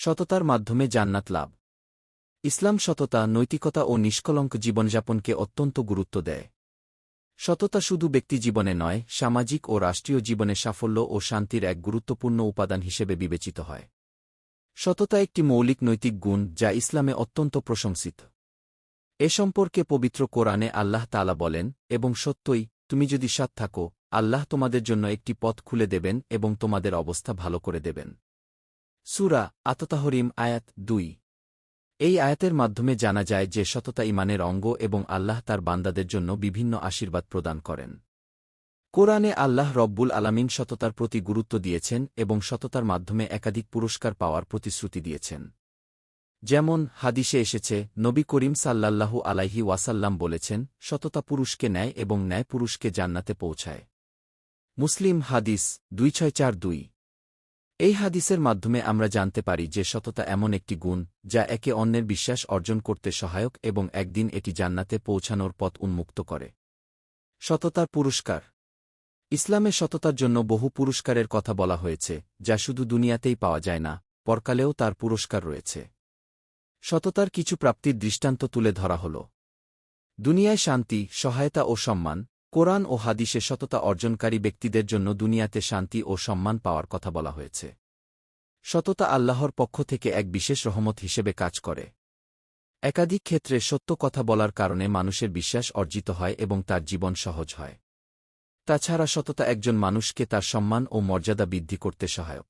সততার মাধ্যমে জান্নাত লাভ। ইসলাম সততা, নৈতিকতা ও নিষ্কলঙ্ক জীবনযাপনকে অত্যন্ত গুরুত্ব দেয়। সততা শুধু ব্যক্তি জীবনে নয়, সামাজিক ও রাষ্ট্রীয় জীবনে সাফল্য ও শান্তির এক গুরুত্বপূর্ণ উপাদান হিসেবে বিবেচিত হয়। সততা একটি মৌলিক নৈতিক গুণ যা ইসলামে অত্যন্ত প্রশংসিত। এ সম্পর্কে পবিত্র কোরআনে আল্লাহ তালা বলেন, এবং সত্যই, তুমি যদি সৎ থাকো, আল্লাহ তোমাদের জন্য একটি পথ খুলে দেবেন এবং তোমাদের অবস্থা ভালো করে দেবেন। সুরা আততাহরিম আয়াত দুই। এই আয়াতের মাধ্যমে জানা যায় যে সততা ইমানের অঙ্গ এবং আল্লাহ তার বান্দাদের জন্য বিভিন্ন আশীর্বাদ প্রদান করেন। কোরআনে আল্লাহ রব্বুল আলামিন সততার প্রতি গুরুত্ব দিয়েছেন এবং সততার মাধ্যমে একাধিক পুরস্কার পাওয়ার প্রতিশ্রুতি দিয়েছেন। যেমন হাদিসে এসেছে, নবী করিম সাল্লাল্লাহু আলাইহি ওয়াসাল্লাম বলেছেন, সততা পুরুষকে নেয় এবং ন্যায় পুরুষকে জান্নাতে পৌঁছায়। মুসলিম হাদিস দুই ছয় চার দুই। এই হাদিসের মাধ্যমে আমরা জানতে পারি যে সততা এমন একটি গুণ, যা একে অন্যের বিশ্বাস অর্জন করতে সহায়ক এবং একদিন এটি জান্নাতে পৌঁছানোর পথ উন্মুক্ত করে। সততার পুরস্কার। ইসলামে সততার জন্য বহু পুরস্কারের কথা বলা হয়েছে, যা শুধু দুনিয়াতেই পাওয়া যায় না, পরকালেও তার পুরস্কার রয়েছে। সততার কিছু প্রাপ্তির দৃষ্টান্ত তুলে ধরা হল। দুনিয়ায় শান্তি, সহায়তা ও সম্মান কোরআন ও হাদিসে সততা অর্জনকারী ব্যক্তিদের জন্য দুনিয়াতে শান্তি ও সম্মান পাওয়ার কথা বলা হয়েছে। সততা আল্লাহর পক্ষ থেকে এক বিশেষ রহমত হিসেবে কাজ করে। একাধিক ক্ষেত্রে সত্য কথা বলার কারণে মানুষের বিশ্বাস অর্জিত হয় এবং তার জীবন সহজ হয়। তাছাড়া সততা একজন মানুষকে তার সম্মান ও মর্যাদা বৃদ্ধি করতে সহায়ক।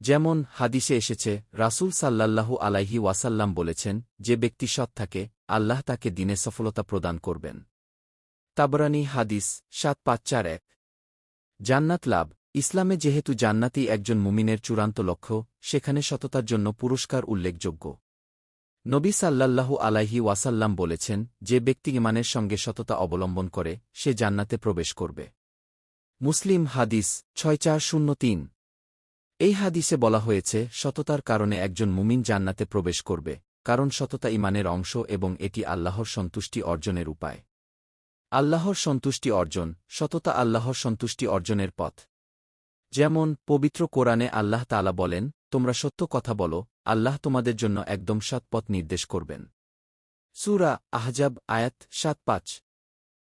যেমন, হাদিসে এসেছে, রাসূল সাল্লাল্লাহু আলাইহি ওয়াসাল্লাম বলেছেন, যে ব্যক্তি সৎ থাকে, আল্লাহ তাকে দিনে সফলতা প্রদান করবেন। তাবরানি হাদিস, সাত পাঁচ চার এক। জান্নাত লাভ। ইসলামে যেহেতু জান্নাতি একজন মুমিনের চূড়ান্ত লক্ষ্য, সেখানে সততার জন্য পুরস্কার উল্লেখযোগ্য। নবী সাল্লাল্লাহু আলাইহি ওয়াসাল্লাম বলেছেন, যে ব্যক্তি ইমানের সঙ্গে সততা অবলম্বন করে, সে জান্নাতে প্রবেশ করবে। মুসলিম হাদিস, ছয় চার শূন্য তিন। এই হাদিসে বলা হয়েছে, সততার কারণে একজন মুমিন জান্নাতে প্রবেশ করবে, কারণ সততা ইমানের অংশ এবং এটি আল্লাহর সন্তুষ্টি অর্জনের উপায়। আল্লাহর সন্তুষ্টি অর্জন, সততা আল্লাহর সন্তুষ্টি অর্জনের পথ। যেমন, পবিত্র কোরআনে আল্লাহ তালা বলেন, তোমরা সত্য কথা বলো, আল্লাহ তোমাদের জন্য একদম সৎ পথ নির্দেশ করবেন। সুরা আহজাব আয়াত সাত পাঁচ।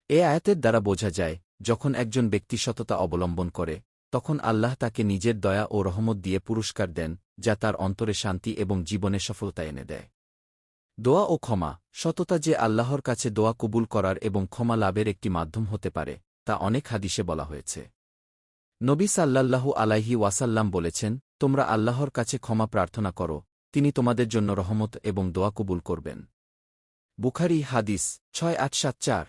এ আয়াতের দ্বারা বোঝা যায়, যখন একজন ব্যক্তি সততা অবলম্বন করে, তখন আল্লাহ তাকে নিজের দয়া ও রহমত দিয়ে পুরস্কার দেন, যা তার অন্তরে শান্তি এবং জীবনে সফলতা এনে দেয়। দোয়া ও ক্ষমা, সততা যে আল্লাহর কাছে দোয়া কবুল করার এবং ক্ষমা লাভের একটি মাধ্যম হতে পারে, তা অনেক হাদিসে বলা হয়েছে। নবী সাল্লাল্লাহু আলাইহি ওয়াসাল্লাম বলেছেন, তোমরা আল্লাহর কাছে ক্ষমা প্রার্থনা করো, তিনি তোমাদের জন্য রহমত এবং দোয়া কবুল করবেন। বুখারি হাদিস ছয় আট সাত চার।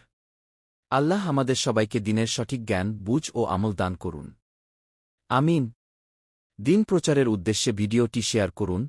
আল্লাহ আমাদের সবাইকে দিনের সঠিক জ্ঞান, বুঝ ও আমল দান করুন। আমিন। দিন প্রচারের উদ্দেশ্যে ভিডিওটি শেয়ার করুন